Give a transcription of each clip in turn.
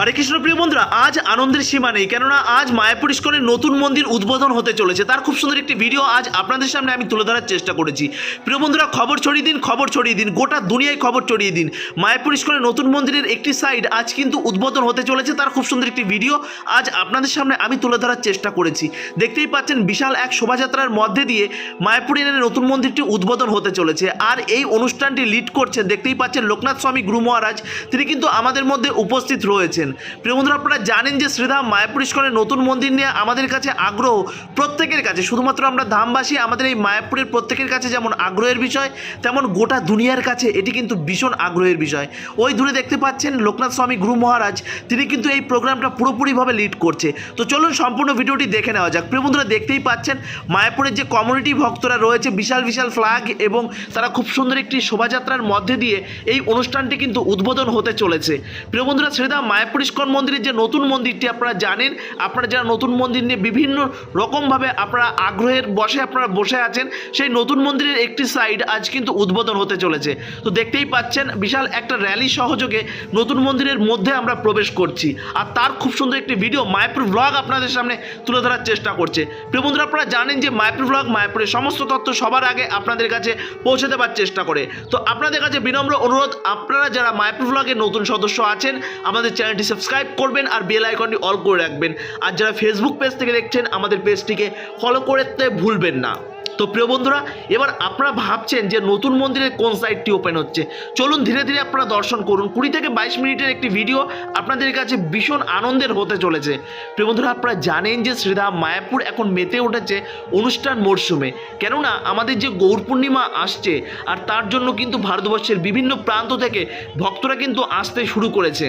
হরে কৃষ্ণ প্রিয় বন্ধুরা, আজ আনন্দের সীমা নেই, কেননা আজ মায়াপুর ইস্কনের নতুন মন্দির উদ্বোধন হতে চলেছে। তার খুব সুন্দর একটি ভিডিও আজ আপনাদের সামনে আমি তুলে ধরার চেষ্টা করেছি। প্রিয় বন্ধুরা, খবর ছড়িয়ে দিন, খবর ছড়িয়ে দিন, গোটা দুনিয়ায় খবর ছড়িয়ে দিন। মায়াপুর ইস্কনের নতুন মন্দিরের একটি সাইড আজ কিন্তু উদ্বোধন হতে চলেছে, তার খুব সুন্দর একটি ভিডিও আজ আপনাদের সামনে আমি তুলে ধরার চেষ্টা করেছি। দেখতেই পাচ্ছেন বিশাল এক শোভাযাত্রার মধ্যে দিয়ে মায়াপুরের নতুন মন্দিরটি উদ্বোধন হতে চলেছে। আর এই অনুষ্ঠানটি লিড করছেন, দেখতেই পাচ্ছেন লোকনাথ স্বামী গুরু মহারাজ, তিনি কিন্তু আমাদের মধ্যে উপস্থিত রয়েছেন। প্রিয় বন্ধুরা, আপনারা জানেন যে শ্রীধাম মায়াপুর নতুন মন্দির নিয়ে আমাদের কাছে আগ্রহ প্রত্যেকের কাছে। শুধুমাত্র আমরা ধামবাসী, আমাদের এই মায়াপুরের প্রত্যেকের কাছে যেমন আগ্রহের বিষয়, তেমন গোটা দুনিয়ার কাছে এটি কিন্তু ভীষণ আগ্রহের বিষয়। ওই দূরে দেখতে পাচ্ছেন লোকনাথ স্বামী গুরু মহারাজ, তিনি কিন্তু এই প্রোগ্রামটা পুরোপুরিভাবে লিড করছে। তো চলুন সম্পূর্ণ ভিডিওটি দেখে নেওয়া যাক। প্রিয় বন্ধুরা, দেখতেই পাচ্ছেন মায়াপুরের যে কমিউনিটি ভক্তরা রয়েছে, বিশাল বিশাল ফ্ল্যাগ এবং তারা খুব সুন্দর একটি শোভাযাত্রার মধ্যে দিয়ে এই অনুষ্ঠানটি কিন্তু উদ্বোধন হতে চলেছে। প্রিয় বন্ধুরা, শ্রীধাম মায়াপুর ইস্কন মন্দিরের যে নতুন মন্দিরটি আপনারা জানেন, আপনারা যারা নতুন মন্দির নিয়ে বিভিন্ন রকমভাবে আপনারা আগ্রহের বসে আপনারা বসে আছেন, সেই নতুন মন্দিরের একটি সাইড আজ কিন্তু উদ্বোধন হতে চলেছে। তো দেখতেই পাচ্ছেন, বিশাল একটা র্যালি সহযোগে নতুন মন্দিরের মধ্যে আমরা প্রবেশ করছি। আর তার খুব সুন্দর একটি ভিডিও মায়াপুর ব্লগ আপনাদের সামনে তুলে ধরার চেষ্টা করছে। প্রিয় বন্ধুরা, আপনারা জানেন যে মায়াপুর ব্লগ মায়াপুরের সমস্ত তথ্য সবার আগে আপনাদের কাছে পৌঁছে দেওয়ার চেষ্টা করে। তো আপনাদের কাছে বিনম্র অনুরোধ, আপনারা যারা মায়াপুর ব্লগের নতুন সদস্য আছেন, আমাদের চ্যানেলটি সাবস্ক্রাইব করবেন আর বেল আইকনটি অল করে রাখবেন। আর যারা ফেসবুক পেজ থেকে দেখছেন, আমাদের পেজটিকে ফলো করতে ভুলবেন না। তো প্রিয় বন্ধুরা, এবার আপনারা ভাবছেন যে নতুন মন্দিরের কোন সাইটটি ওপেন হচ্ছে? চলুন ধীরে ধীরে আপনারা দর্শন করুন। কুড়ি থেকে বাইশ মিনিটের একটি ভিডিও আপনাদের কাছে ভীষণ আনন্দের হতে চলেছে। প্রিয় বন্ধুরা, আপনারা জানেন যে শ্রীধাম মায়াপুর এখন মেতে উঠেছে অনুষ্ঠান মরশুমে। কেননা, আমাদের যে গৌর পূর্ণিমা আসছে, আর তার জন্য কিন্তু ভারতবর্ষের বিভিন্ন প্রান্ত থেকে ভক্তরা কিন্তু আসতে শুরু করেছে।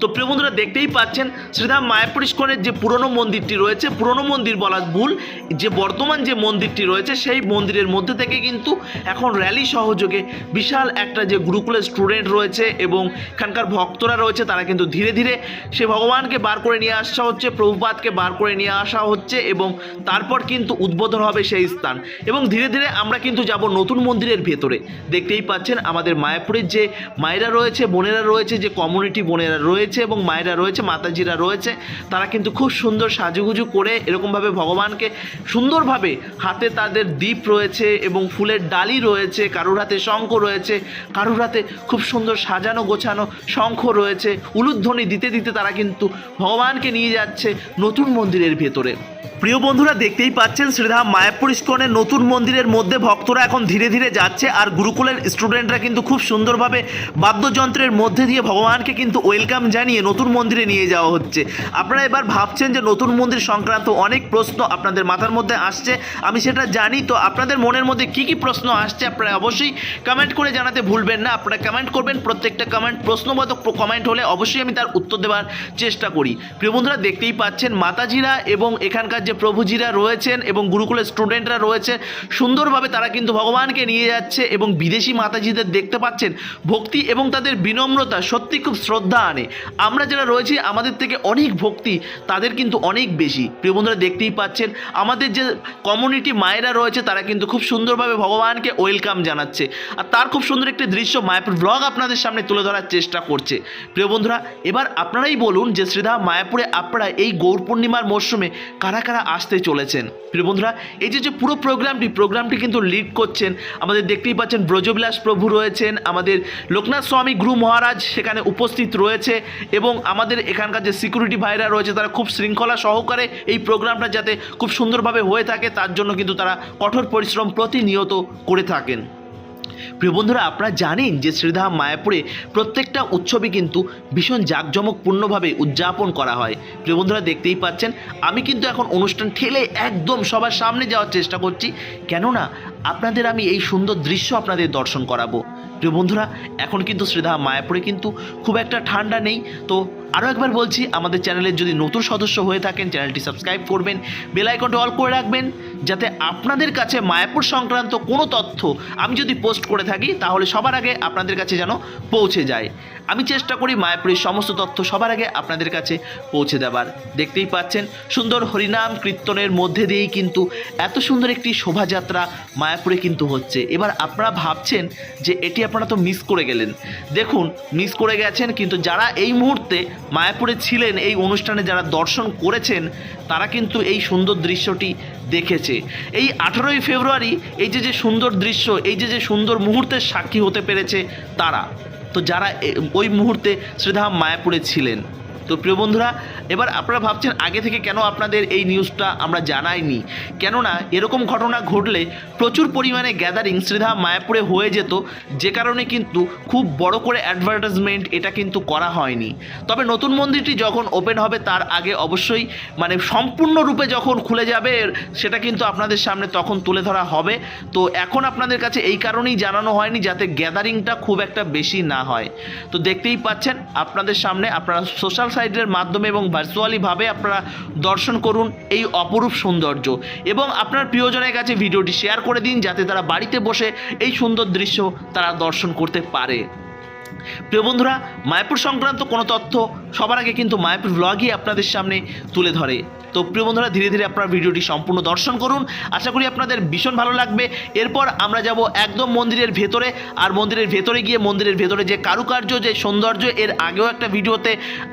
তো প্রিয় বন্ধুরা, দেখতেই পাচ্ছেন শ্রীধাম মায়াপুর ইস্কনের যে পুরনো মন্দিরটি রয়েছে, পুরনো মন্দির বলা ভুল, যে বর্তমান যে মন্দিরটি রয়েছে, সেই মন্দিরের মধ্যে থেকে কিন্তু এখন র্যালি সহযোগে বিশাল একটা যে গুরুকুলের স্টুডেন্ট রয়েছে এবং এখানকার ভক্তরা রয়েছে, তারা কিন্তু ধীরে ধীরে সে ভগবানকে বার করে নিয়ে আসা হচ্ছে প্রভুপাতকে বার করে নিয়ে আসা হচ্ছে এবং তারপর কিন্তু উদ্বোধন হবে সেই স্থান। এবং ধীরে ধীরে আমরা কিন্তু যাব নতুন মন্দিরের ভেতরে। দেখতেই পাচ্ছেন আমাদের মায়াপুরের যে মায়েরা রয়েছে, বোনেরা রয়েছে, যে কমিউনিটি বোনেরা রয়েছে এবং মায়েরা রয়েছে, মাতাজিরা রয়েছে, তারা কিন্তু খুব সুন্দর সাজুগুজু করে এরকমভাবে ভগবানকে সুন্দরভাবে হাতে তাদের দ্বীপ রয়েছে এবং ফুলের ডালি রয়েছে, কারুর হাতে শঙ্খ রয়েছে, কারুর হাতে খুব সুন্দর সাজানো গোছানো শঙ্খ রয়েছে, উলুধ্বনি দিতে দিতে তারা কিন্তু ভগবানকে নিয়ে যাচ্ছে নতুন মন্দিরের ভেতরে। প্রিয় বন্ধুরা, দেখতেই পাচ্ছেন শ্রীধাম মায়াপুর ইস্কনের নতুন মন্দিরের মধ্যে ভক্তরা এখন ধীরে ধীরে যাচ্ছে আর গুরুকুলের স্টুডেন্টরা কিন্তু খুব সুন্দরভাবে বাদ্যযন্ত্রের মধ্যে দিয়ে ভগবানকে কিন্তু ওয়েলকাম জানিয়ে নতুন মন্দিরে নিয়ে যাওয়া হচ্ছে। আপনারা এবার ভাবছেন যে নতুন মন্দির সংক্রান্ত অনেক প্রশ্ন আপনাদের মাথার মধ্যে আসছে, আমি সেটা জানি। তো আপনাদের মনের মধ্যে কি কি প্রশ্ন আসছে আপনারা অবশ্যই কমেন্ট করে জানাতে ভুলবেন না। আপনারা কমেন্ট করবেন, প্রত্যেকটা কমেন্ট প্রশ্নবোধক কমেন্ট হলে অবশ্যই আমি তার উত্তর দেওয়ার চেষ্টা করি। প্রিয় বন্ধুরা, দেখতেই পাচ্ছেন মাতাজিরা এবং এখানকার যে প্রভুজিরা রয়েছেন এবং গুরুকুলের স্টুডেন্টরা রয়েছে, সুন্দরভাবে তারা কিন্তু ভগবানকে নিয়ে যাচ্ছে এবং বিদেশি মাতাজিদের দেখতে পাচ্ছেন। ভক্তি এবং তাদের বিনম্রতা সত্যি খুব শ্রদ্ধা আনে। আমরা যারা রয়েছি, আমাদের থেকে অনেক ভক্তি, তাদের কিন্তু অনেক বেশি। প্রিয় বন্ধুরা, দেখতেই পাচ্ছেন, আমাদের যে কমিউনিটি মায়েরা রয়েছে, তারা কিন্তু খুব সুন্দরভাবে ভগবানকে ওয়েলকাম জানাচ্ছে। আর তার খুব সুন্দর একটি দৃশ্য মায়াপুর ব্লগ আপনাদের সামনে তুলে ধরার চেষ্টা করছে। প্রিয় বন্ধুরা, এবার আপনারাই বলুন যে শ্রীধা, মায়াপুরে আপনারা এই গৌর পূর্ণিমার মরশুমে কারা কারা আসতে চলেছেন। প্রিয় বন্ধুরা, এই যে যে পুরো প্রোগ্রামটি প্রোগ্রামটি কিন্তু লিড করছেন, আমাদের দেখতেই পাচ্ছেন ব্রজবিলাস প্রভু রয়েছেন, আমাদের লোকনাথ স্বামী গুরু মহারাজ সেখানে উপস্থিত রয়েছে এবং আমাদের এখানকার যে সিকিউরিটি ভাইরা রয়েছে, তারা খুব শৃঙ্খলা সহকারে এই প্রোগ্রামটা যাতে খুব সুন্দরভাবে হয়ে থাকে, তার জন্য কিন্তু তারা কঠোর পরিশ্রম প্রতিনিয়ত করে থাকেন। প্রিয় বন্ধুরা, আপনারা জানেন যে শ্রীধাম মায়াপুরে প্রত্যেকটা উৎসবই কিন্তু ভীষণ জাঁকজমকপূর্ণভাবে উদযাপন করা হয়। প্রিয় বন্ধুরা, দেখতেই পাচ্ছেন, আমি কিন্তু এখন অনুষ্ঠান ঠেলে একদম সবার সামনে যাওয়ার চেষ্টা করছি। কেননা, আপনাদের আমি এই সুন্দর দৃশ্য আপনাদের দর্শন করাবো। প্রিয় বন্ধুরা, এখন কিন্তু শ্রীধাম মায়াপুরে কিন্তু খুব একটা ঠান্ডা নেই, তো আরও একবার বলছি, আমাদের চ্যানেলের যদি নতুন সদস্য হয়ে থাকেন, চ্যানেলটি সাবস্ক্রাইব করবেন, বেল আইকনটি অল করে রাখবেন, যাতে আপনাদের কাছে মায়াপুর সংক্রান্ত কোনো তথ্য আমি যদি পোস্ট করে থাকি, তাহলে সবার আগে আপনাদের কাছে যেন পৌঁছে যায়। আমি চেষ্টা করি মায়াপুরের সমস্ত তথ্য সবার আগে আপনাদের কাছে পৌঁছে দেওয়ার দেখতেই পাচ্ছেন, সুন্দর হরিনাম কীর্তনের মধ্যে দিয়েই কিন্তু এত সুন্দর একটি শোভাযাত্রা মায়াপুরে কিন্তু হচ্ছে। এবার আপনারা ভাবছেন যে এটি আপনারা তো মিস করে গেলেন। দেখুন মিস করে গেছেন, কিন্তু যারা এই মুহূর্তে মায়াপুরে ছিলেন, এই অনুষ্ঠানে যারা দর্শন করেছেন, তারা কিন্তু এই সুন্দর দৃশ্যটি দেখেছে। এই আঠেরোই ফেব্রুয়ারি এই যে যে সুন্দর দৃশ্য, এই যে যে সুন্দর মুহূর্তের সাক্ষী হতে পেরেছে তারা। তো যারা ওই মুহূর্তে শ্রীধাম মায়াপুরে ছিলেন। তো প্রিয় বন্ধুরা এবার আপনারা ভাবছেন, আগে থেকে কেন আপনাদের এই নিউজটা আমরা জানাইনি? কেননা, এরকম ঘটনা ঘটলে প্রচুর পরিমাণে গ্যাদারিং শ্রীধাম মায়াপুরে হয়ে যেত, যে কারণে কিন্তু খুব বড় করে অ্যাডভার্টাইজমেন্ট এটা কিন্তু করা হয়নি। তবে নতুন মন্দিরটি যখন ওপেন হবে, তার আগে অবশ্যই মানে সম্পূর্ণরূপে যখন খুলে যাবে, সেটা কিন্তু আপনাদের সামনে তখন তুলে ধরা হবে। তো এখন আপনাদের কাছে এই কারণেই জানানো হয়নি, যাতে গ্যাদারিংটা খুব একটা বেশি না হয়। তো দেখতেই পাচ্ছেন, আপনাদের সামনে, আপনারা সোশ্যাল সাইটের মাধ্যমে এবং ভার্চুয়ালিভাবে আপনারা দর্শন করুন এই অপরূপ সৌন্দর্য। এবং আপনার প্রিয়জনের কাছে ভিডিওটি শেয়ার করে দিন, যাতে তারা বাড়িতে বসে এই সুন্দর দৃশ্য তারা দর্শন করতে পারে। প্রিয় বন্ধুরা, মায়াপুর সংক্রান্ত কোনো তথ্য সবার আগে কিন্তু মায়াপুর ব্লগই আপনাদের সামনে তুলে ধরে। তো প্রিয় বন্ধুরা, ধীরে ধীরে আপনারা ভিডিওটি সম্পূর্ণ দর্শন করুন। আশা করি আপনাদের ভীষণ ভালো লাগবে। এরপর আমরা যাব একদম মন্দিরের ভেতরে আর মন্দিরের ভেতরে গিয়ে মন্দিরের ভেতরে যে কারুকার্য, যে সৌন্দর্য, এর আগেও একটা ভিডিওতে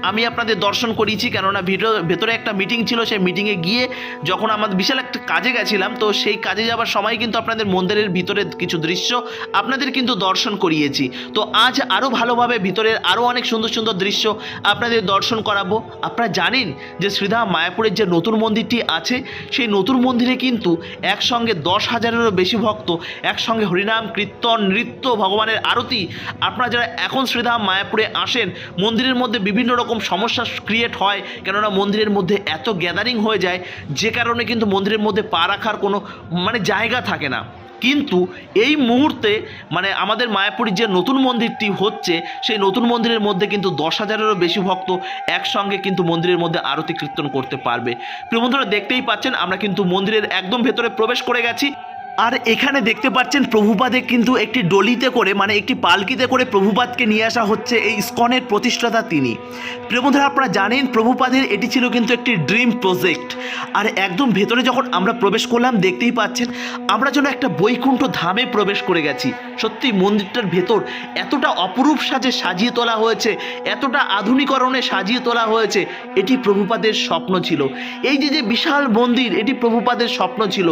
আমি আপনাদের দর্শন করিয়েছি। কেননা ভিডিও ভেতরে একটা মিটিং ছিল, সেই মিটিংয়ে গিয়ে যখন আমাদের বিশাল একটা কাজে গেছিলাম, তো সেই কাজে যাওয়ার সময় কিন্তু আপনাদের মন্দিরের ভিতরে কিছু দৃশ্য আপনাদের কিন্তু দর্শন করিয়েছি। তো আজ আরও ভালোভাবে ভিতরের আরও অনেক সুন্দর সুন্দর দৃশ্য আপনাদের দর্শন করাবো। আপনারা জানেন যে শ্রীধাম মায়াপুরের যে নতুন মন্দিরটি আছে, সেই নতুন মন্দিরে কিন্তু একসঙ্গে দশ হাজারেরও বেশি ভক্ত, একসঙ্গে হরিনাম, কীর্তন, নৃত্য, ভগবানের আরতি। আপনারা যারা এখন শ্রীধাম মায়াপুরে আসেন, মন্দিরের মধ্যে বিভিন্ন রকম সমস্যা ক্রিয়েট হয়, কেননা মন্দিরের মধ্যে এত গ্যাদারিং হয়ে যায়, যে কারণে কিন্তু মন্দিরের মধ্যে পা রাখার কোনো মানে জায়গা থাকে না। কিন্তু এই মুহূর্তে মানে আমাদের মায়াপুরীর যে নতুন মন্দিরটি হচ্ছে, সেই নতুন মন্দিরের মধ্যে কিন্তু দশ হাজারেরও বেশি ভক্ত একসঙ্গে কিন্তু মন্দিরের মধ্যে আরতি কীর্তন করতে পারবে। প্রিয় বন্ধুরা, দেখতেই পাচ্ছেন, আমরা কিন্তু মন্দিরের একদম ভেতরে প্রবেশ করে গেছি। আর এখানে দেখতে পাচ্ছেন প্রভুপাদে কিন্তু একটি ডলিতে করে মানে একটি পালকিতে করে প্রভুপাদকে নিয়ে আসা হচ্ছে এই ইস্কনের প্রতিষ্ঠাতা তিনি। প্রিয় বন্ধুরা, আপনারা জানেন প্রভুপাদের এটি ছিল কিন্তু একটি ড্রিম প্রজেক্ট। আর একদম ভেতরে যখন আমরা প্রবেশ করলাম, দেখতেই পাচ্ছেন আমরা যেন একটা বৈকুণ্ঠ ধামে প্রবেশ করে গেছি। সত্যি মন্দিরটার ভেতর এতটা অপরূপ সাজে সাজিয়ে তোলা হয়েছে, এতটা আধুনিকরণে সাজিয়ে তোলা হয়েছে, এটি প্রভুপাদের স্বপ্ন ছিল। এই যে যে বিশাল মন্দির, এটি প্রভুপাদের স্বপ্ন ছিল,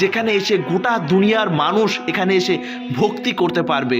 যেখানে এসে গোটা দুনিয়ার মানুষ এখানে এসে ভক্তি করতে পারবে।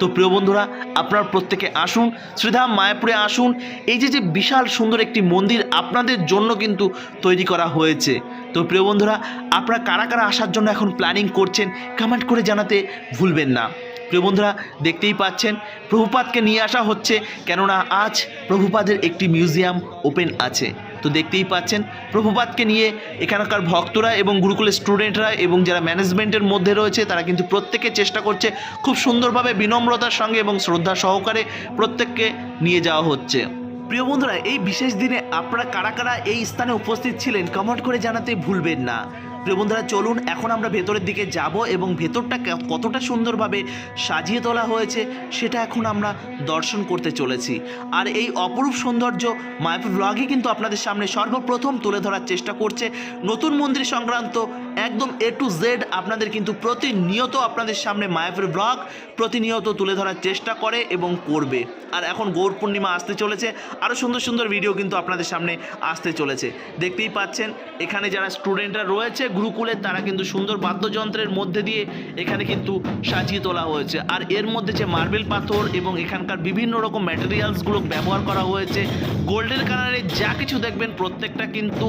তো প্রিয় বন্ধুরা, আপনার প্রত্যেকে আসুন, শ্রীধাম মায়াপুরে আসুন। এই যে যে বিশাল সুন্দর একটি মন্দির আপনাদের জন্য কিন্তু তৈরি করা হয়েছে। তো প্রিয় বন্ধুরা, আপনারা কারা কারা আসার জন্য এখন প্ল্যানিং করছেন কমেন্ট করে জানাতে ভুলবেন না। প্রিয় বন্ধুরা, দেখতেই পাচ্ছেন প্রভুপাদকে নিয়ে আসা হচ্ছে, কেননা আজ প্রভুপাদের একটি মিউজিয়াম ওপেন আছে। তো দেখতেই পাচ্ছেন, প্রভুপাতকে নিয়ে এখানকার ভক্তরা এবং গুরুকুলের স্টুডেন্টরা এবং যারা ম্যানেজমেন্টের মধ্যে রয়েছে, তারা কিন্তু প্রত্যেকে চেষ্টা করছে খুব সুন্দরভাবে বিনম্রতার সঙ্গে এবং শ্রদ্ধা সহকারে প্রত্যেককে নিয়ে যাওয়া হচ্ছে। প্রিয় বন্ধুরা, এই বিশেষ দিনে আপনারা কারা কারা এই স্থানে উপস্থিত ছিলেন কমেন্ট করে জানাতে ভুলবেন না। প্রিয় বন্ধুরা, চলুন এখন আমরা ভেতরের দিকে যাব এবং ভেতরটা কতটা সুন্দরভাবে সাজিয়ে তোলা হয়েছে সেটা এখন আমরা দর্শন করতে চলেছি। আর এই অপরূপ সৌন্দর্য মায়াপুর ব্লগই কিন্তু আপনাদের সামনে সর্বপ্রথম তুলে ধরার চেষ্টা করছে। নতুন মন্দির সংক্রান্ত একদম এ টু জেড আপনাদের কিন্তু প্রতিনিয়ত আপনাদের সামনে মায়াপুর ব্লগ প্রতিনিয়ত তুলে ধরার চেষ্টা করে এবং করবে। আর এখন গৌর পূর্ণিমা আসতে চলেছে আরও সুন্দর সুন্দর ভিডিও কিন্তু আপনাদের সামনে আসতে চলেছে। দেখতেই পাচ্ছেন, এখানে যারা স্টুডেন্টরা রয়েছে গুরুকুলের তারা কিন্তু সুন্দর বাদ্যযন্ত্রের মধ্যে দিয়ে এখানে কিন্তু সাজিয়ে তোলা হয়েছে। আর এর মধ্যে যে মার্বেল পাথর এবং এখানকার বিভিন্ন রকম ম্যাটেরিয়ালসগুলো ব্যবহার করা হয়েছে গোল্ডেন কালারের যা কিছু দেখবেন প্রত্যেকটা কিন্তু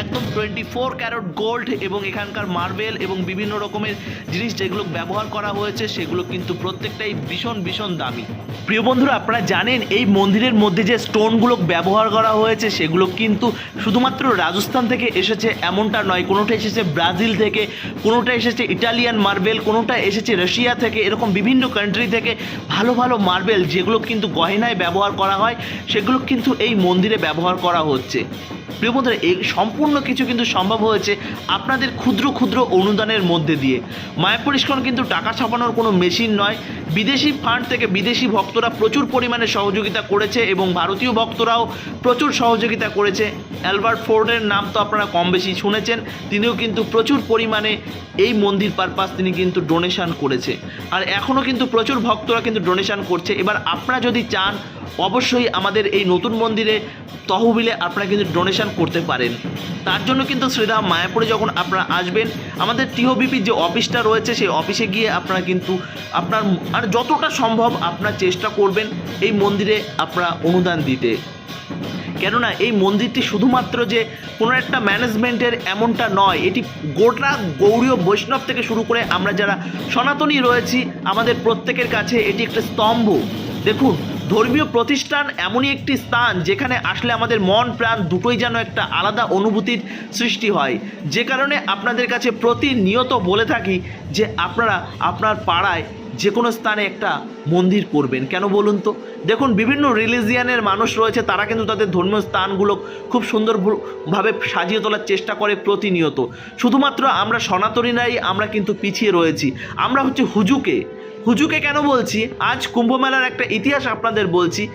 একদম টোয়েন্টি ফোর ক্যারট গোল্ড এবং এখানকার মার্বেল এবং বিভিন্ন রকমের জিনিস যেগুলো ব্যবহার করা হয়েছে, সেগুলো কিন্তু প্রত্যেকটাই ভীষণ ভীষণ দামি। প্রিয় বন্ধুরা, আপনারা জানেন এই মন্দিরের মধ্যে যে স্টোনগুলো ব্যবহার করা হয়েছে, সেগুলো কিন্তু শুধুমাত্র রাজস্থান থেকে এসেছে এমনটা নয়, কোনোটা এসেছে ব্রাজিল থেকে, কোনোটা এসেছে ইটালিয়ান মার্বেল, কোনোটা এসেছে রাশিয়া থেকে, এরকম বিভিন্ন কান্ট্রি থেকে ভালো ভালো মার্বেল যেগুলো কিন্তু গয়নায় ব্যবহার করা হয়, সেগুলো কিন্তু এই মন্দিরে ব্যবহার করা হচ্ছে। প্রিয় বন্ধুরা, এই সম্পূর্ণ কিছু কিন্তু সম্ভব হয়েছে আপনাদের ক্ষুদ্র ক্ষুদ্র অনুদানের মধ্যে দিয়ে। মায়াপুর ইস্কন কিন্তু টাকা ছাপানোর কোনো মেশিন নয়। বিদেশি ফান্ড থেকে বিদেশি ভক্তরা প্রচুর পরিমাণে সহযোগিতা করেছে এবং ভারতীয় ভক্তরাও প্রচুর সহযোগিতা করেছে। অ্যালবার্ট ফোর্ডের নাম তো আপনারা কম বেশি শুনেছেন, তিনিও কিন্তু প্রচুর পরিমাণে এই মন্দির পারপাস তিনি কিন্তু ডোনেশন করেছে। আর এখনও কিন্তু প্রচুর ভক্তরা কিন্তু ডোনেশন করছে। এবার আপনারা যদি চান অবশ্যই আমাদের এই নতুন মন্দিরে তহবিলে আপনারা কিন্তু ডোনেশন করতে পারেন। তার জন্য কিন্তু শ্রীধাম মায়াপুরে যখন আপনারা আসবেন, আমাদের টিওবিপির যে অফিসটা রয়েছে, সেই অফিসে গিয়ে আপনারা কিন্তু আপনার আর যতটা সম্ভব আপনার চেষ্টা করবেন এই মন্দিরে আপনারা অনুদান দিতে। কেননা এই মন্দিরটি শুধুমাত্র যে কোনো একটা ম্যানেজমেন্টের এমনটা নয়, এটি গোটা গৌড়ীয় বৈষ্ণব থেকে শুরু করে আমরা যারা সনাতনী রয়েছি, আমাদের প্রত্যেকের কাছে এটি একটা স্তম্ভ। দেখুন ধর্মীয় প্রতিষ্ঠান এমনই একটি স্থান যেখানে আসলে আমাদের মন, প্রাণ দুটোই যেন একটা আলাদা অনুভূতির সৃষ্টি হয়। যে কারণে আপনাদের কাছে প্রতিনিয়ত বলে থাকি যে আপনারা আপনার পাড়ায় যে কোনো স্থানে একটা মন্দির করবেন। কেন বলুন তো? দেখুন, বিভিন্ন রিলিজিয়ানের মানুষ রয়েছে, তারা কিন্তু তাদের ধর্মীয় স্থানগুলো খুব সুন্দরভাবে সাজিয়ে তোলার চেষ্টা করে প্রতিনিয়ত। শুধুমাত্র আমরা সনাতনীরাই আমরা কিন্তু পিছিয়ে রয়েছি। আমরা হচ্ছে হুজুকে। হুজুকে কেন বলছি? আজ কুম্ভ মেলার একটা ইতিহাস আপনাদের বলছি।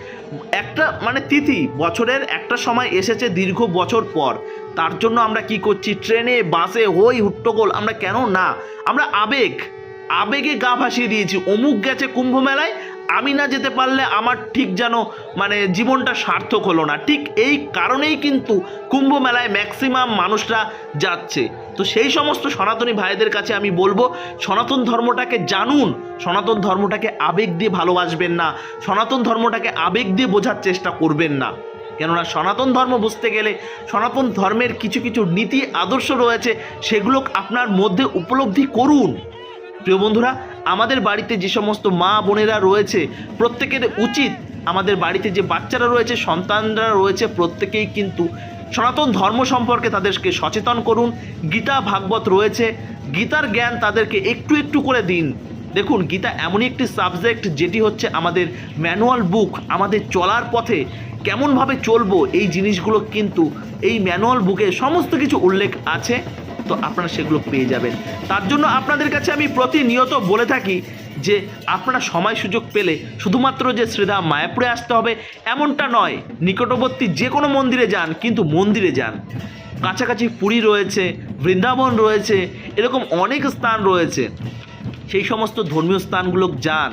একটা মানে তিথি, বছরের একটা সময় এসেছে দীর্ঘ বছর পর। তার জন্য আমরা কি করছি? ট্রেনে, বাসে, হই, হুট্টগোল, আমরা কেন? না, আমরা আবেগ। আবেগে গা ভাসিয়ে দিয়েছি। অমুক গেছে কুম্ভ মেলায় আমি না যেতে পারলে আমার ঠিক যেন মানে জীবনটা সার্থক হলো না। ঠিক এই কারণেই কিন্তু কুম্ভ মেলায় ম্যাক্সিমাম মানুষরা যাচ্ছে। তো সেই সমস্ত সনাতনী ভাইদের কাছে আমি বলব, সনাতন ধর্মটাকে জানুন। সনাতন ধর্মটাকে আবেগ দিয়ে ভালোবাসবেন না। সনাতন ধর্মটাকে আবেগ দিয়ে বোঝার চেষ্টা করবেন না। কেননা সনাতন ধর্ম বুঝতে গেলে সনাতন ধর্মের কিছু কিছু নীতি, আদর্শ রয়েছে, সেগুলো আপনার মধ্যে উপলব্ধি করুন। প্রিয় বন্ধুরা, আমাদের বাড়িতে যে সমস্ত মা বোনেরা রয়েছে, প্রত্যেকের উচিত আমাদের বাড়িতে যে বাচ্চারা রয়েছে, সন্তানরা রয়েছে, প্রত্যেকেই কিন্তু সনাতন ধর্ম সম্পর্কে তাদেরকে সচেতন করুন। গীতা, ভাগবত রয়েছে। গীতার জ্ঞান তাদেরকে একটু একটু করে দিন। দেখুন, গীতা এমনই একটি সাবজেক্ট যেটি হচ্ছে আমাদের ম্যানুয়াল বুক আমাদের চলার পথে কেমনভাবে চলবো এই জিনিসগুলো কিন্তু এই ম্যানুয়াল বুকে সমস্ত কিছু উল্লেখ আছে। তো আপনারা সেগুলো পেয়ে যাবেন। তার জন্য আপনাদের কাছে আমি প্রতিনিয়ত বলে থাকি যে আপনারা সময় সুযোগ পেলে শুধুমাত্র যে শ্রীধাম মায়াপুরে আসতে হবে এমনটা নয়, নিকটবর্তী যে কোনো মন্দিরে যান, কিন্তু মন্দিরে যান। কাছাকাছি পুরী রয়েছে, বৃন্দাবন রয়েছে, এরকম অনেক স্থান রয়েছে। সেই সমস্ত ধর্মীয় স্থানগুলো যান।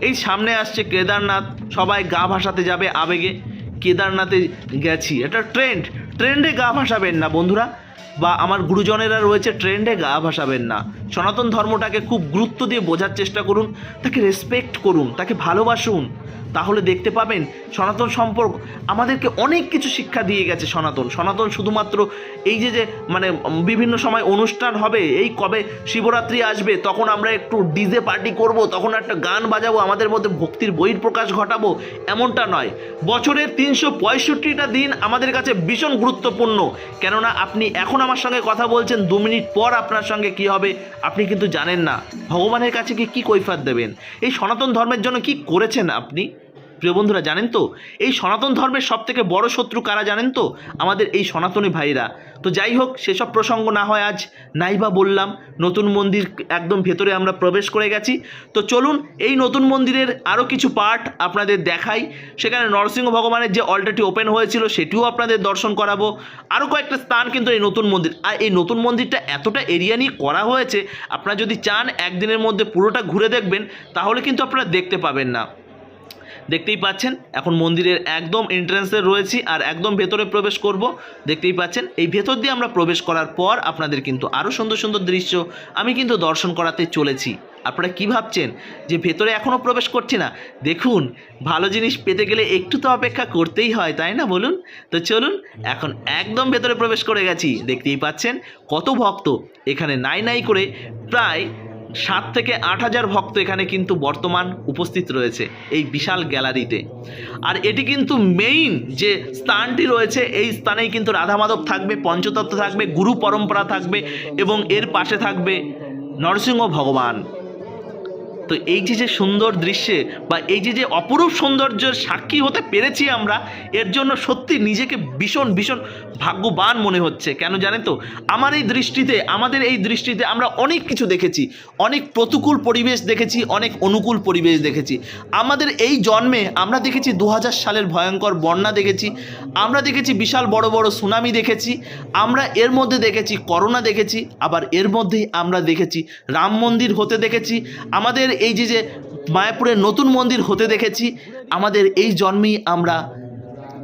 এই সামনে আসছে কেদারনাথ, সবাই গা ভাসাতে যাবে আবেগে। কেদারনাথে গেছি। এটা ট্রেন্ড। ট্রেন্ডে গা ভাসাবেন না বন্ধুরা। বা আমার গুরুজনেরা রয়েছে ট্রেন্ডে গা ভাসাবেন না। সনাতন ধর্মটাকে খুব গুরুত্ব দিয়ে বোঝার চেষ্টা করুন, তাকে রেসপেক্ট করুন, তাকে ভালোবাসুন। তাহলে দেখতে পাবেন সনাতন সম্পর্ক, আমাদেরকে অনেক কিছু শিক্ষা দিয়ে গেছে সনাতন। সনাতন শুধুমাত্র এই যে যে মানে বিভিন্ন সময় অনুষ্ঠান হবে, এই কবে শিবরাত্রি আসবে, তখন আমরা একটু ডিজে পার্টি করব, তখন একটা গান বাজাবো, আমাদের মধ্যে ভক্তির বহির প্রকাশ ঘটাবো, এমনটা নয়। বছরের তিনশো পঁয়ষট্টিটা দিন আমাদের কাছে ভীষণ গুরুত্বপূর্ণ। কেননা আপনি এখন আমার সঙ্গে কথা বলছেন, দু মিনিট পর আপনার সঙ্গে কি হবে, আপনি কিন্তু জানেন না। ভগবানের কাছে কি, কী কৈফাত দেবেন? এই সনাতন ধর্মের জন্য কি করেছেন আপনি? প্রিয় বন্ধুরা, জানেন তো, এই সনাতন ধর্মের সব থেকে বড় শত্রু কারা জানেন তো? আমাদের এই সনাতনী ভাইরা। তো যাই হোক, সেসব প্রসঙ্গ না হয় আজ নাইবা বললাম, নতুন মন্দির একদম ভেতরে আমরা প্রবেশ করে গেছি। তো চলুন, এই নতুন মন্দিরের আরও কিছু পার্ট আপনাদের দেখাই। সেখানে নরসিংহ ভগবানের যে অলরেডি ওপেন হয়েছিল, সেটিও আপনাদের দর্শন করাবো। আরও কয়েকটা স্থান কিন্তু এই নতুন মন্দির। আর এই নতুন মন্দিরটা এতটা এরিয়া নিয়ে করা হয়েছে, আপনারা যদি চান, একদিনের মধ্যে পুরোটা ঘুরে দেখবেন, তাহলে কিন্তু আপনারা দেখতে পাবেন না। দেখতেই পাচ্ছেন, এখন মন্দিরের একদম এন্ট্রান্সে রয়েছি আর একদম ভেতরে প্রবেশ করব। দেখতেই পাচ্ছেন, এই ভেতর দিয়ে আমরা প্রবেশ করার পর আপনাদের কিন্তু আরও সুন্দর সুন্দর দৃশ্য আমি কিন্তু দর্শন করাতে চলেছি। আপনারা কি ভাবছেন যে ভেতরে এখনও প্রবেশ করছি না? দেখুন, ভালো জিনিস পেতে গেলে একটু তো অপেক্ষা করতেই হয়, তাই না বলুন? তো চলুন, এখন একদম ভেতরে প্রবেশ করে গেছি। দেখতেই পাচ্ছেন, কত ভক্ত এখানে নাই নাই করে প্রায় সাত থেকে আট হাজার ভক্ত এখানে কিন্তু বর্তমান উপস্থিত রয়েছে এই বিশাল গ্যালারিতে। আর এটি কিন্তু মেইন যে স্থানটি রয়েছে, এই স্থানেই কিন্তু রাধা মাধব থাকবে, পঞ্চতত্ত্ব থাকবে, গুরু পরম্পরা থাকবে এবং এর পাশে থাকবে নরসিংহ ভগবান। তো এই যে যে সুন্দর দৃশ্যে বা এই যে যে অপরূপ সৌন্দর্যের সাক্ষী হতে পেরেছি আমরা, এর জন্য সত্যি নিজেকে ভীষণ ভীষণ ভাগ্যবান মনে হচ্ছে। কেন জানেন তো? আমার এই দৃষ্টিতে, আমাদের এই দৃষ্টিতে আমরা অনেক কিছু দেখেছি। অনেক প্রতিকূল পরিবেশ দেখেছি, অনেক অনুকূল পরিবেশ দেখেছি। আমাদের এই জন্মে আমরা দেখেছি দু হাজার সালের ভয়ঙ্কর বন্যা দেখেছি, আমরা দেখেছি বিশাল বড় বড় সুনামি দেখেছি, আমরা এর মধ্যে দেখেছি করোনা দেখেছি, আবার এর মধ্যেই আমরা দেখেছি রাম মন্দির হতে দেখেছি। আমাদের এই যে যে মায়াপুরের নতুন মন্দির হতে দেখেছি, আমাদের এই জন্মেই আমরা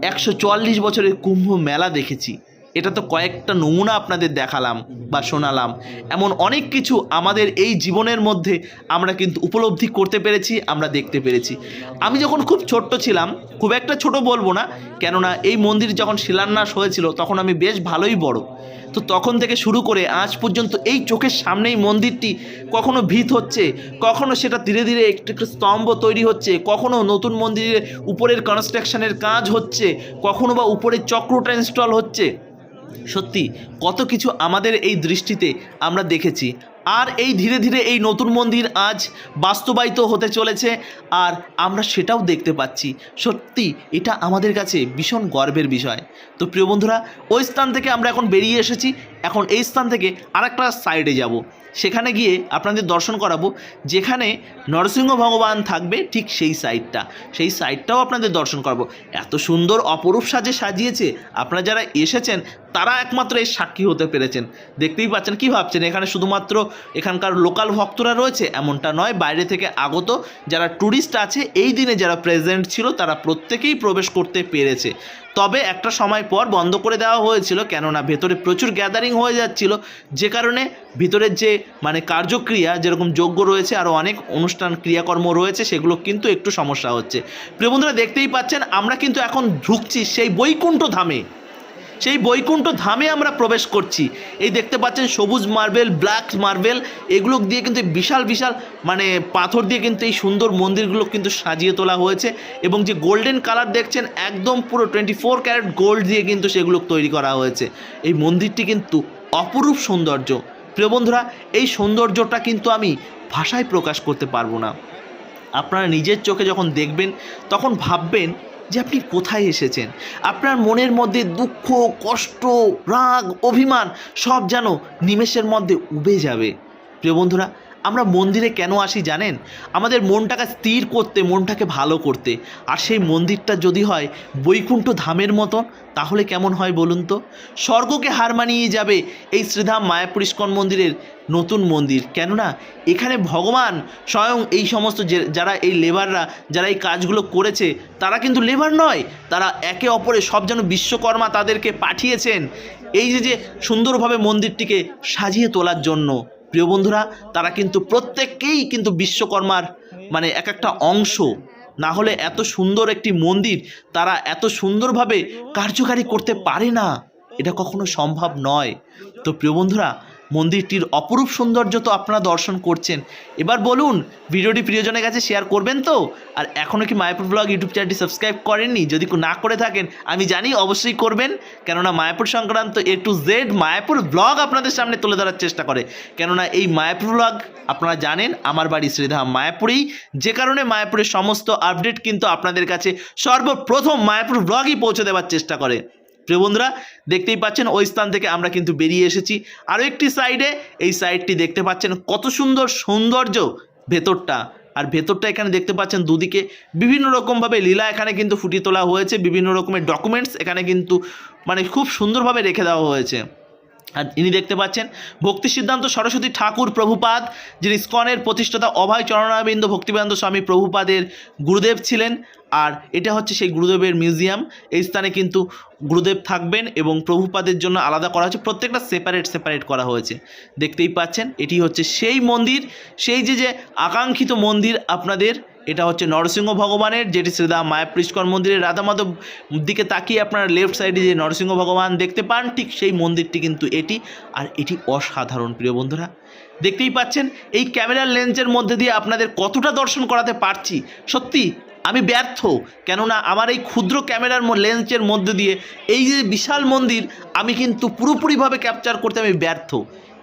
একশো চুয়াল্লিশ বছরের কুম্ভ মেলা দেখেছি। এটা তো কয়েকটা নমুনা আপনাদের দেখালাম বা শোনালাম। এমন অনেক কিছু আমাদের এই জীবনের মধ্যে আমরা কিন্তু উপলব্ধি করতে পেরেছি, আমরা দেখতে পেরেছি। আমি যখন খুব ছোট্ট ছিলাম, খুব একটা ছোট বলব না, কেননা এই মন্দির যখন শিলান্যাস হয়েছিল, তখন আমি বেশ ভালোই বড়। তো তখন থেকে শুরু করে আজ পর্যন্ত এই চোখের সামনেই মন্দিরটি কখনো ভিত হচ্ছে, কখনো সেটা ধীরে ধীরে একটু একটু স্তম্ভ তৈরি হচ্ছে, কখনো নতুন মন্দিরের উপরের কনস্ট্রাকশনের কাজ হচ্ছে, কখনো বা উপরের চক্রটা ইনস্টল হচ্ছে। সত্যি, কত কিছু আমাদের এই দৃষ্টিতে আমরা দেখেছি। আর এই ধীরে ধীরে এই নতুন মন্দির আজ বাস্তবায়িত হতে চলেছে, আর আমরা সেটাও দেখতে পাচ্ছি। সত্যি, এটা আমাদের কাছে ভীষণ গর্বের বিষয়। তো প্রিয় বন্ধুরা, ওই স্থান থেকে আমরা এখন বেরিয়ে এসেছি। এখন এই স্থান থেকে আর একটা সাইডে যাব। সেখানে গিয়ে আপনাদের দর্শন করাবো। যেখানে নরসিংহ ভগবান থাকবে ঠিক সেই সাইডটা সেই সাইডটাও আপনাদের দর্শন করাবো। এত সুন্দর অপরূপ সাজে সাজিয়েছে। আপনারা যারা এসেছেন, তারা একমাত্র এই সাক্ষী হতে পেরেছেন। দেখতেই পাচ্ছেন, কি ভাবছেন? এখানে শুধুমাত্র এখানকার লোকাল ভক্তরা রয়েছে, এমনটা নয়, বাইরে থেকে আগত যারা ট্যুরিস্ট আছে, এই দিনে যারা প্রেজেন্ট ছিল, তারা প্রত্যেকেই প্রবেশ করতে পেরেছে। তবে একটা সময় পর বন্ধ করে দেওয়া হয়েছিল, কেননা ভেতরে প্রচুর গ্যাদারিং হয়ে যাচ্ছিল। যে কারণে ভিতরের যে মানে কার্যক্রিয়া যেরকম যোগ্য রয়েছে আরও অনেক অনুষ্ঠান ক্রিয়াকর্ম রয়েছে, সেগুলো কিন্তু একটু সমস্যা হচ্ছে। প্রিয় বন্ধুরা, দেখতেই পাচ্ছেন, আমরা কিন্তু এখন ঢুকছি সেই বৈকুণ্ঠ ধামে। সেই বৈকুণ্ঠ ধামে আমরা প্রবেশ করছি। এই দেখতে পাচ্ছেন সবুজ মার্বেল, ব্ল্যাক মার্বেল, এগুলো দিয়ে কিন্তু বিশাল বিশাল মানে পাথর দিয়ে কিন্তু এই সুন্দর মন্দিরগুলো কিন্তু সাজিয়ে তোলা হয়েছে এবং যে গোল্ডেন কালার দেখছেন, একদম পুরো টোয়েন্টি ফোর ক্যারেট গোল্ড দিয়ে কিন্তু সেগুলো তৈরি করা হয়েছে। এই মন্দিরটি কিন্তু অপরূপ সৌন্দর্য। প্রিয় বন্ধুরা, এই সৌন্দর্যটা কিন্তু আমি ভাষায় প্রকাশ করতে পারব না। আপনারা নিজের চোখে যখন দেখবেন, তখন ভাববেন যে আপনি কোথায় এসেছেন? আপনার মনের মধ্যে দুঃখ, কষ্ট, রাগ, অভিমান সব যেন নিমেষের মধ্যে উবে যাবে। প্রিয় বন্ধুরা আমরা মন্দিরে কেন আসি জানেন? আমাদের মনটাকে স্থির করতে, মনটাকে ভালো করতে। আর সেই মন্দিরটা যদি হয় বৈকুণ্ঠ ধামের মতন, তাহলে কেমন হয় বলুন তো? স্বর্গকে হার মানিয়ে যাবে এই শ্রীধাম মায়াপুর ইস্কন মন্দিরের নতুন মন্দির। কেননা, এখানে ভগবান স্বয়ং এই সমস্ত যারা এই লেবাররা, যারা এই কাজগুলো করেছে, তারা কিন্তু লেবার নয়। তারা একে অপরে সব যেন বিশ্বকর্মা তাদেরকে পাঠিয়েছেন। এই যে যে সুন্দরভাবে মন্দিরটিকে সাজিয়ে তোলার জন্য প্রিয় বন্ধুরা, তারা কিন্তু প্রত্যেককেই কিন্তু বিশ্বকর্মার মানে এক একটা অংশ। না হলে এত সুন্দর একটি মন্দির তারা এত সুন্দরভাবে কার্যকারী করতে পারে না। এটা কখনো সম্ভব নয়। তো প্রিয় বন্ধুরা মন্দিরটির অপরূপ সৌন্দর্য তো আপনারা দর্শন করছেন। এবার বলুন, ভিডিওটি প্রিয়জনের কাছে শেয়ার করবেন তো? আর এখনও কি মায়াপুর ব্লগ ইউটিউব চ্যানেলটি সাবস্ক্রাইব করেননি? যদি না করে থাকেন, আমি জানি অবশ্যই করবেন। কেননা মায়াপুর সংক্রান্ত A to Z Mayapur blog আপনাদের সামনে তুলে ধরার চেষ্টা করে। কেননা এই মায়াপুর ব্লগ আপনারা জানেন, আমার বাড়ি শ্রীধাম মায়াপুরেই। যে কারণে মায়াপুরের সমস্ত আপডেট কিন্তু আপনাদের কাছে সর্বপ্রথম মায়াপুর ব্লগই পৌঁছে দেওয়ার চেষ্টা করে। প্রিয় বন্ধুরা, দেখতেই পাচ্ছেন, ওই স্থান থেকে আমরা কিন্তু বেরিয়ে এসেছি। আরও একটি সাইডে এই সাইডটি দেখতে পাচ্ছেন, কত সুন্দর সৌন্দর্য ভেতরটা। আর ভেতরটা এখানে দেখতে পাচ্ছেন, দুদিকে বিভিন্ন রকমভাবে লীলা এখানে কিন্তু ফুটিয়ে তোলা হয়েছে, বিভিন্ন রকমের ডকুমেন্টস এখানে কিন্তু মানে খুব সুন্দরভাবে রেখে দেওয়া হয়েছে। আর ইনি দেখতে পাচ্ছেন, ভক্তি সিদ্ধান্ত সরস্বতী ঠাকুর প্রভুপাদ, যিনি স্কনের প্রতিষ্ঠাতা অভয় চরণাবিন্দ ভক্তিবেদান্ত স্বামী প্রভুপাদের গুরুদেব ছিলেন। আর এটা হচ্ছে সেই গুরুদেবের মিউজিয়াম। এই স্থানে কিন্তু গুরুদেব থাকবেন এবং প্রভুপাদের জন্য আলাদা করা হয়েছে। প্রত্যেকটা সেপারেট সেপারেট করা হয়েছে। দেখতেই পাচ্ছেন, এটি হচ্ছে সেই মন্দির। সেই যে যে আকাঙ্ক্ষিত মন্দির আপনাদের এটা হচ্ছে নরসিংহ ভগবানের, যেটি শ্রীদা মায়াপুর ইস্কন মন্দিরের রাধা মাধব দিকে তাকিয়ে আপনারা লেফট সাইডে যে নরসিংহ ভগবান দেখতে পান, ঠিক সেই মন্দিরটি কিন্তু এটি। আর এটি অসাধারণ, প্রিয় বন্ধুরা। দেখতেই পাচ্ছেন, এই ক্যামেরার লেন্সের মধ্যে দিয়ে আপনাদের কতটা দর্শন করাতে পারছি। সত্যি, আমি ব্যর্থ। কেননা আমার এই ক্ষুদ্র ক্যামেরার লেন্সের মধ্যে দিয়ে এই যে বিশাল মন্দির, আমি কিন্তু পুরোপুরিভাবে ক্যাপচার করতে আমি ব্যর্থ।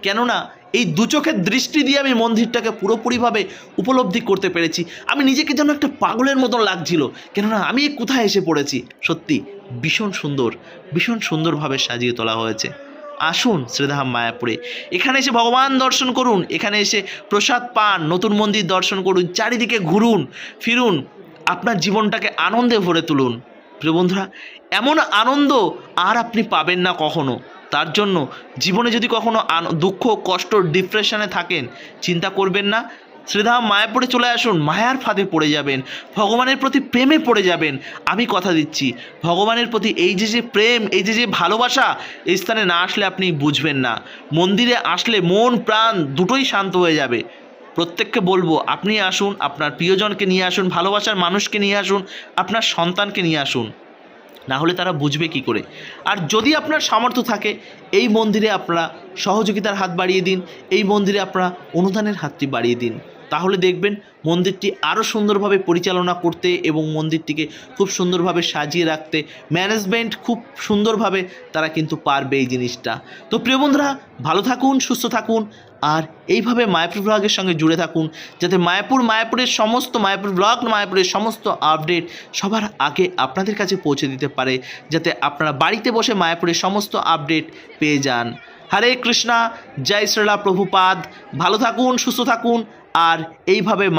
কেননা এই দু চোখের দৃষ্টি দিয়ে আমি মন্দিরটাকে পুরোপুরিভাবে উপলব্ধি করতে পেরেছি। আমি নিজেকে যেন একটা পাগলের মতন লাগছিল। কেননা আমি কোথায় এসে পড়েছি? সত্যি, ভীষণ সুন্দর, ভীষণ সুন্দরভাবে সাজিয়ে তোলা হয়েছে। আসুন শ্রীধাম মায়াপুরে। এখানে এসে ভগবান দর্শন করুন। এখানে এসে প্রসাদ পান, নতুন মন্দির দর্শন করুন, চারিদিকে ঘুরুন, ফিরুন, আপনার জীবনটাকে আনন্দে ভরে তুলুন। প্রিয় বন্ধুরা, এমন আনন্দ আর আপনি পাবেন না কখনো। তার জন্য জীবনে যদি কখনো দুঃখ, কষ্ট ডিপ্রেশনে থাকেন, চিন্তা করবেন না। শ্রীধাম মায়াপুরে চলে আসুন, মায়ার ফাঁদে পড়ে যাবেন, ভগবানের প্রতি প্রেমে পড়ে যাবেন, আমি কথা দিচ্ছি। ভগবানের প্রতি এই যে যে প্রেম, এই যে যে ভালোবাসা, এই স্থানে না আসলে আপনি বুঝবেন না। মন্দিরে আসলে মন, প্রাণ দুটোই শান্ত হয়ে যাবে। প্রত্যেককে বলব, আপনি আসুন, আপনার প্রিয়জনকে নিয়ে আসুন, ভালোবাসার মানুষকে নিয়ে আসুন, আপনার সন্তানকে নিয়ে আসুন। না হলে তারা বুঝবে কি করে। আর যদি আপনার সামর্থ্য থাকে, এই মন্দিরে আপনারা সহযোগিতার হাত বাড়িয়ে দিন, এই মন্দিরে আপনারা অনুদানের হাতটি বাড়িয়ে দিন। তাহলে দেখবেন মন্দিরটি আরও সুন্দরভাবে পরিচালনা করতে এবং মন্দিরটিকে খুব সুন্দরভাবে সাজিয়ে রাখতে ম্যানেজমেন্ট খুব সুন্দরভাবে তারা কিন্তু পারবে এই জিনিসটা। তো প্রিয় বন্ধুরা, ভালো থাকুন, সুস্থ থাকুন, আর এইভাবে মায়াপুর ব্লগের সঙ্গে জুড়ে থাকুন, যাতে মায়াপুর, মায়াপুরের সমস্ত, মায়াপুর ব্লগ, মায়াপুরের সমস্ত আপডেট সবার আগে আপনাদের কাছে পৌঁছে দিতে পারে, যাতে আপনারা বাড়িতে বসে মায়াপুরের সমস্ত আপডেট পেয়ে যান। হরে কৃষ্ণা, জয় শ্রীলা প্রভুপাদ ভালো থাকুন, সুস্থ থাকুন আর এইভাবে মায়া